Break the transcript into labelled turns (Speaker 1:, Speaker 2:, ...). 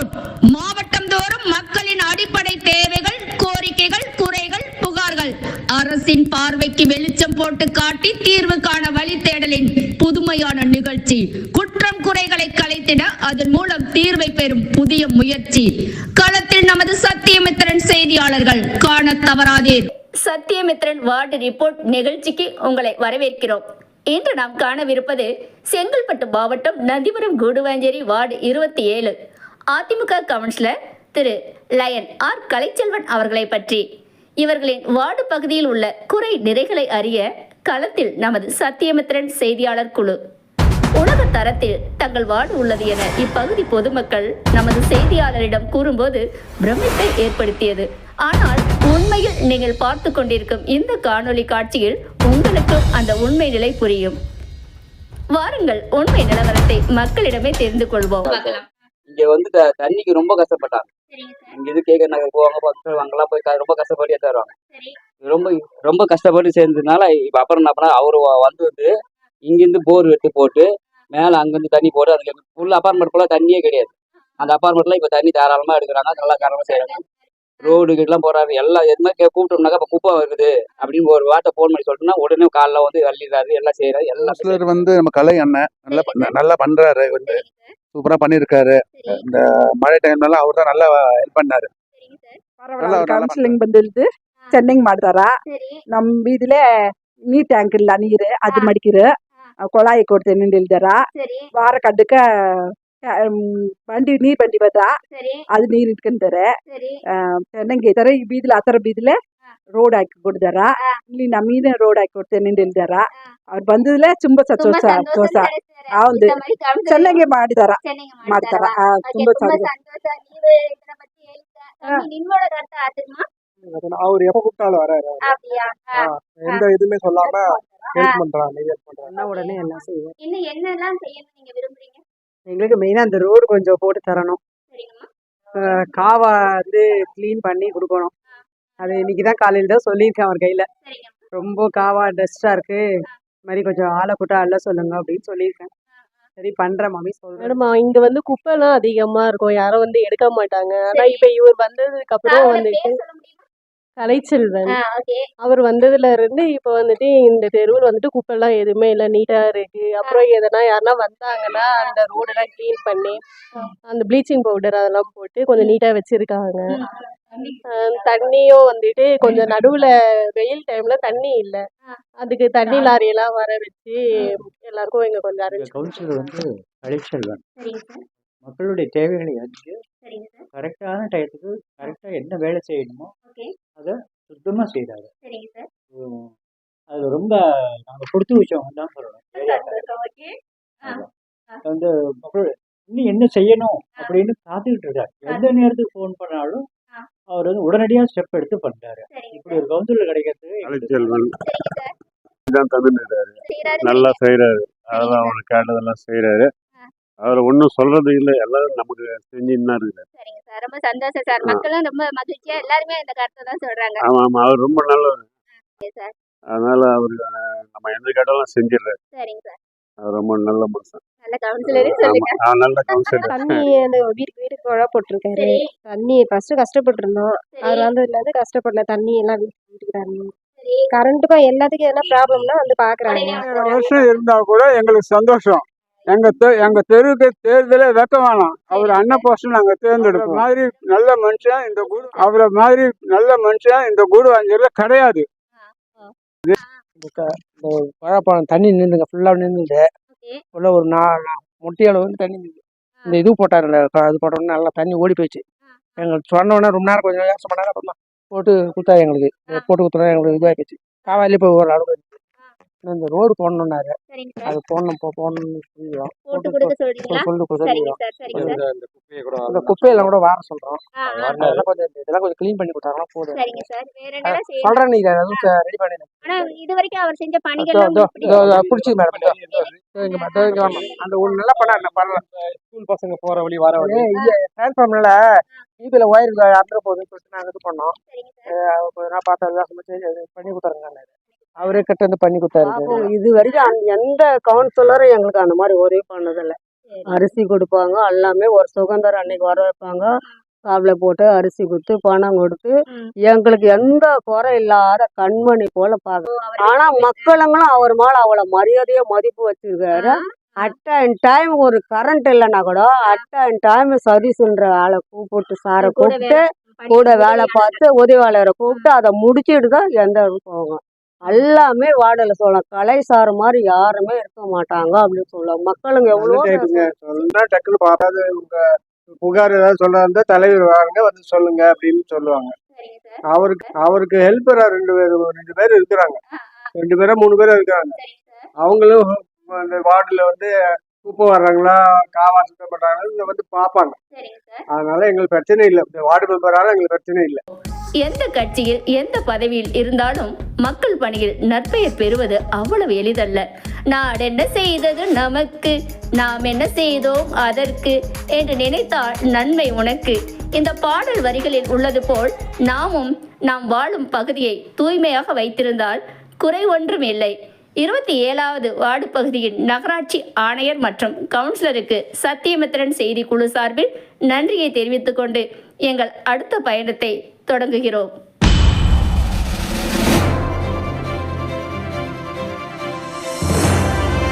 Speaker 1: Report மாவட்டம் தோறும் மக்களின் அடிப்படை தேவைகள் கோரிக்கைகள் குறைகள் புகார்கள். அரசின் பார்வைக்கு வெளிச்சம் போட்டு காட்டி தீர்வு காண வழி தேடலின் புதுமையான நிகழ்ச்சி. குற்றம் குறைகளை கலைத்திட அதன் மூலம் தீர்வை பெறும் புதிய முயற்சி. களத்தில் நமது சத்தியமித்திரன் செய்தியாளர்கள் காண தவறாதீர். சத்தியமித்திரன் வார்டு ரிப்போர்ட் நிகழ்ச்சிக்கு உங்களை வரவேற்கிறோம். இன்று நாம் காணவிருப்பது செங்கல்பட்டு மாவட்டம் நந்திபுரம் கூடுவாஞ்சேரி வார்டு இருபத்தி ஏழு. அதிமுக கவுன்சிலர் திரு. Lion R. கலைச்செல்வன் அவர்களை பற்றி. இவர்களின் வார்டு பகுதியில் உள்ள குறை நிறைகளை அறிய களத்தில் நமது சத்தியமித்திரன் செய்தியாளர் குழு. உலக தரத்தில் தங்கள் வார்டு உள்ளது என இப்பகுதி பொதுமக்கள் நமது செய்தியாளரிடம் கூறும்போது பிரமிப்பை ஏற்படுத்தியது. ஆனால் உண்மையில் நீங்கள் பார்த்து கொண்டிருக்கும் இந்த காணொலி காட்சியில் உங்களுக்கும் அந்த உண்மை நிலை புரியும். வாருங்கள் உண்மை நிலவரத்தை மக்களிடமே தெரிந்து கொள்வோம்.
Speaker 2: இங்க வந்து தண்ணிக்கு ரொம்ப கஷ்டப்பட்டாங்க. இங்க இது கேட்க நகர் போவாங்க பக்கத்துல அங்கெல்லாம் போய் ரொம்ப கஷ்டப்பட்டு எடுத்து வருவாங்க ரொம்ப ரொம்ப கஷ்டப்பட்டு சேர்ந்ததுனால இப்ப அப்புறம் என்ன பண்ணா அவரு வந்து வந்து இங்கிருந்து போர் வெட்டி போட்டு மேல அங்கிருந்து தண்ணி போட்டு அதுல ஃபுல் அப்பார்ட்மெண்ட் ஃபுல்லா தண்ணியே கிடையாது. அந்த அப்பார்ட்மெண்ட்ல இப்ப தண்ணி தாராளமா எடுக்கிறாங்க நல்லா காரணமா செய்யறாங்க ரோடு கிட்டலாம் போறாரு எல்லாம் எதுவுமே கே- கூப்பிட்டோம்னாக்கா இப்ப குப்பை வருது அப்படின்னு ஒரு வார்த்தை போன் பண்ணி சொல்லிட்டுனா உடனே காலைல வந்து அள்ளிடுறாரு எல்லாம் செய்யறாரு எல்லாம்
Speaker 3: வந்து நம்ம கலை அண்ணன் நல்லா நல்லா பண்றாரு வந்து. சூப்பரா பண்ணிருக்காரு இந்த மழை டைம்ல அவர் தான் நல்லா ஹெல்ப் பண்ணாரு
Speaker 4: ಪರವಾಗಿಲ್ಲ
Speaker 3: ಎಲ್ಲ ಅವ್ರು
Speaker 4: ಕೌನ್ಸಿಲಿಂಗ್ ಬಂದಿಲ್ದು ಚೆನ್ನಾಗಿ ಮಾಡ್ತಾರ ನಮ್ ಬೀದಿಲೆ ನೀರ್ ಟ್ಯಾಂಕ್ ಇಲ್ಲ ನೀರು ಅದು ಮಡಿಕಿರು ಕೊಳಾಯಿ ಕೊಡ್ತೇನೆ ನಿಲ್ದಾರ ವಾರ ಕಡ್ಡಕ್ಕ ಬಂಡಿ ನೀರ್ ಬಂಡಿ ಬತ್ತ ಅದು ನೀರ್ ಇಟ್ಕೊಂತಾರೆ ಚೆನ್ನಾಗಿ ಐತಾರೆ ಈ ಬೀದಿಲ ಆ ತರ ಬೀದಿಲೆ ರೋಡ್ ಹಾಕಿ ಕೊಡ್ತಾರ ಇಲ್ಲಿ ನಮ್ಮೀನೆ ರೋಡ್ ಹಾಕಿ ಕೊಡ್ತೇನೆ ನಿಲ್ದಾರ ಅವ್ರು ಬಂದಿದ್ಲೆ ತುಂಬಾ ಸಂತೋಷ ಸಂತೋಷ ಹೌದು ಚೆನ್ನಾಗಿ ಮಾಡಿದಾರ ಮಾಡ್ತಾರ ಆ, ತುಂಬಾ ಚೆನ್ನಾಗಿ
Speaker 3: அவர் எப்ப கூப்பிட்டாலும் வராரு எந்த இதுவுமே சொல்லாம ஹெல்ப் பண்றாங்க ஹெல்ப் பண்றாங்க
Speaker 4: சொன்ன உடனே எல்லாம் செய்வோம்
Speaker 5: இன்னும் என்னெல்லாம் செய்யணும் நீங்க விரும்புறீங்க
Speaker 4: எங்களுக்கு மெயினாக அந்த ரோடு கொஞ்சம் போட்டு தரணும்
Speaker 5: சரிங்கம்மா
Speaker 4: அஹ் காவா வந்து க்ளீன் பண்ணி கொடுக்கணும் அது இன்னைக்கு தான் காலையில் தான் சொல்லியிருக்கேன் அவர் கையில்
Speaker 5: சரிங்கம்மா
Speaker 4: ரொம்ப காவா டஸ்ட்டாக இருக்கு இது மாதிரி கொஞ்சம் ஆளை கூட்ட அள்ள சொல்லுங்க அப்படின்னு சொல்லியிருக்கேன் சரி பண்ணுறேன் மம்மி சொல்கிறேன்
Speaker 6: மேடம் இங்க வந்து குப்பைலாம் அதிகமா இருக்கும். யாரும் வந்து எடுக்க மாட்டாங்க. ஆனா இப்ப இவர் வந்ததுக்கு அப்புறம்
Speaker 5: அவரோட
Speaker 6: வந்துட்டு
Speaker 5: பேர் சொல்ல முடியுமா
Speaker 6: கலைச்செல்வன்
Speaker 5: ஆ ஓகே.
Speaker 6: அவர் வந்ததுல இருந்து இப்ப வந்துட்டு இந்த தெருவில் வந்துட்டு குப்பைலாம் எதுவுமே இல்லை நீட்டா இருக்கு. அப்புறம் எதனா யாருன்னா வந்தாங்கன்னா அந்த ரோடெல்லாம் க்ளீன் பண்ணி அந்த ப்ளீச்சிங் பவுடர் அதெல்லாம் போட்டு கொஞ்சம் நீட்டா வச்சிருக்காங்க. தண்ணியும் வந்துட்டு கொஞ்சம் நடுவுல வெயில் டைம்ல தண்ணி இல்ல. அதுக்கு தண்ணி லாரியெல்லாம் வர வச்சு எல்லாருக்கும் இங்க கொஞ்சம் அரேஞ்ச்
Speaker 7: கவுன்சிலர் வந்து கலைச்செல்வன் மக்களுடைய தேவைகளை அறிஞ்சு
Speaker 5: சரிங்க சார்.
Speaker 7: கரெக்டான டயத்துக்கு கரெக்டாக என்ன வேலை செய்யணுமோ அதை சுத்தமாக செய்கிறாரு
Speaker 5: சரிங்க சார்.
Speaker 7: அது ரொம்ப நாங்கள் கொடுத்து வச்சவங்க தான் சொல்லணும். அதான். வந்து மக்கள் இன்னும் என்ன செய்யணும் அப்படின்னு காத்துக்கிட்டு இருக்காரு. எந்த நேரத்துக்கு ஃபோன் பண்ணாலும். அவர் வந்து உடனடியாக ஸ்டெப் எடுத்து பண்றாரு. இப்படி ஒரு கவுன்சிலர்
Speaker 5: செய்யறாரு
Speaker 8: நல்லா செய்யறாரு அதெல்லாம் அவனுக்கு கேட்டதெல்லாம் செய்யறாரு அவர் ஒன்றும் சொல்றது இல்லை. எல்லாரும் நமக்கு செஞ்சுன்னு தான் இருக்குது
Speaker 5: சரிங்க சார். ரொம்ப சந்தோஷம் சார். மக்களும் ரொம்ப மகிழ்ச்சியா எல்லாருமே இந்த கருத்தை தான் சொல்றாங்க.
Speaker 8: ஆமா ஆமா அவர் ரொம்ப நல்லவர்.
Speaker 5: சரி சார்.
Speaker 8: அதனால அஹ், நம்ம எந்த கேட்டாலும் செஞ்சிடுறாரு.
Speaker 5: சரிங்க சார்.
Speaker 8: அவர் ரொம்ப நல்ல மனுஷன்.
Speaker 5: நல்ல கவுன்சிலரே சொல்லுங்க.
Speaker 8: ஆ, நல்ல கவுன்சிலர்
Speaker 6: தண்ணி அந்த வீட்டுக்கு வீட்டுக்கு குழா போட்டிருக்காரு. தண்ணி ஃபர்ஸ்ட் கஷ்டப்பட்டு இருந்தோம் அவர்
Speaker 5: சரி
Speaker 6: வந்ததுல இருந்து கஷ்டப்படல. தண்ணி எல்லாம் வீட்டுக்கு
Speaker 5: சரி.
Speaker 6: கரண்ட்டுக்கும் எல்லாத்துக்கும் எதனா ப்ராப்ளம்னா வந்து பாக்குறாங்க.
Speaker 3: வருஷம் இருந்தா கூட எங்களுக்கு சந்தோஷம். எங்க எங்க தெருவுக்கு தேர்தலே வைக்க வேணாம். அவர் அண்ணன் போஸ்ட் நாங்க தேர்ந்தெடுப்போம். மாதிரி நல்ல மனுஷன் இந்த குரு அவரை மாதிரி நல்ல மனுஷன் இந்த குரு அஞ்சூர்ல கிடையாது.
Speaker 9: இந்த வாழைப்பழம் தண்ணி நின்றுங்க ஃபுல்லாக நின்றுது
Speaker 5: ஓகே.
Speaker 9: ஃபுல்லாக ஒரு நா நா- முட்டியளவு வந்து தண்ணி நின்றுது இந்த இது போட்டாருல்ல க- அது போட்டோன்னே நல்லா தண்ணி ஓடி போயிடுச்சு. எங்களுக்கு சொன்ன உடனே ரொம்ப நேரம் கொஞ்சம் யோசனை பண்ணாங்க அப்புறம் போட்டு கொடுத்தா எங்களுக்கு போட்டு கொடுத்தோன்னா எங்களுக்கு இதுவாகி போச்சு. காவாயிலே போய் ஒரு அளவு இந்த ரோடு
Speaker 5: சார்.
Speaker 9: அது போடணும் போ- போடணும்னு சொல்லிடுறோம்.
Speaker 5: போட்டு கொடுக்க சொல்றீங்களா?
Speaker 9: சொல்லி
Speaker 5: சரிங்க
Speaker 9: சொல்லிடுறோம்.
Speaker 5: சார் சரிங்க சார்.
Speaker 9: இந்த குப்பையெல்லாம் கூட வார. அதெல்லாம் கொஞ்சம் இந்த இதெல்லாம் கொஞ்சம் க்ளீன் பண்ணி கொடுத்தாங்கன்னா போதும்.
Speaker 5: சரிங்க சார். வேற
Speaker 9: சொல்கிறேன் நீங்கள் எதுவும் ரெடி பண்ணி
Speaker 5: ஆனா இது வரைக்கும் அவர் செஞ்ச பணிகள்
Speaker 9: பிடிச்சி மேடம். இங்க இங்க அந்த ஒன்று நல்லா பண்ணாரு நான் பண்ணல ஸ்கூல் பசங்க போற வழி வர வழி. இது டிரான்ஸ்ஃபார்மர்ல ஈபியில் ஒயர் அறுந்துற போகுதுன்னு சொல்லிட்டு நாங்கள் இது பண்ணோம்.
Speaker 5: சரிங்க சார்.
Speaker 9: அஹ் கொஞ்ச நாள் பார்த்து அதெல்லாம் பண்ணி கொடுத்தாருங்க அவரே கிட்ட வந்து பண்ணி கொடுத்தாரு.
Speaker 4: இது வரைக்கும் எந்த கவுன்சிலரும் எங்களுக்கு அந்த மாதிரி உதவி பண்ணதில்லை.
Speaker 6: அரிசி கொடுப்பாங்க எல்லாமே ஒரு சுதந்திரம் அன்னைக்கு வர வைப்பாங்க. காபில் போட்டு அரிசி கொடுத்து பணம் கொடுத்து. எங்களுக்கு எந்த குறை இல்லாத கண்மணி போல பார்க்க ஆனா மக்களுங்களும் அவர் மேல அவ்வளவு மரியாதையா மதிப்பு வச்சிருக்காரு. அட் அண்ட் டைம் ஒரு கரண்ட் இல்லைன்னா கூட அட் அண்ட் டைம் சர்வீஸ்ன்ற ஆளை கூப்பிட்டு சாரை கூப்பிட்டு கூட வேலை பார்த்து உதவியாளரை கூப்பிட்டு அதை முடிச்சிட்டு தான் எந்த போவாங்க. எல்லாமே வாடலை சொல்லலாம் கலை சார் மாதிரி யாருமே இருக்க மாட்டாங்க அப்படின்னு சொல்லுவாங்க. மக்களுங்க எவ்வளோ
Speaker 10: சொன்னா டக்குன்னு பார்த்தாது உங்க புகார் ஏதாவது சொல்றதா இருந்தா தலைவர் வாங்க வந்து சொல்லுங்க அப்படின்னு சொல்லுவாங்க.
Speaker 5: சரிங்க சார்.
Speaker 10: அவருக்கு அவருக்கு ஹெல்ப்பரா ரெண்டு பேர் ரெண்டு பேர் இருக்கிறாங்க. ரெண்டு பேரா மூணு பேரும் இருக்கிறாங்க.
Speaker 5: சரிங்க சார்.
Speaker 10: அவங்களும் அந்த வார்டில் வந்து குப்பை வர்றாங்களா காவா சுத்தம் பண்றாங்களா வந்து பார்ப்பாங்க
Speaker 5: சரிங்க சார்.
Speaker 10: அதனால எங்களுக்கு பிரச்சனை இல்லை. இந்த வார்டு மெம்பரால எங்களுக்கு பிரச்சனை இல்லை.
Speaker 1: எந்த கட்சியில் எந்த பதவியில் இருந்தாலும் மக்கள் பணியில் நற்பெயர் பெறுவது அவ்வளவு எளிதல்ல. நாடென்ன செய்தது நமக்கு? நாம் என்ன செய்தோம் அதற்கு? என்று நினைத்தால் நன்மை உனக்கு. இந்த பாடல் வரிகளில் உள்ளது போல் நாமும் நாம் வாழும் பகுதியை தூய்மையாக வைத்திருந்தால் குறை ஒன்றும் இல்லை. இருபத்தி ஏழாவது வார்டு பகுதியின் நகராட்சி ஆணையர் மற்றும் கவுன்சிலருக்கு சத்தியமித்திரன் செய்தி குழு சார்பில் நன்றியை தெரிவித்துக்கொண்டு எங்கள் அடுத்த பயணத்தை தொடங்குகிறோம்.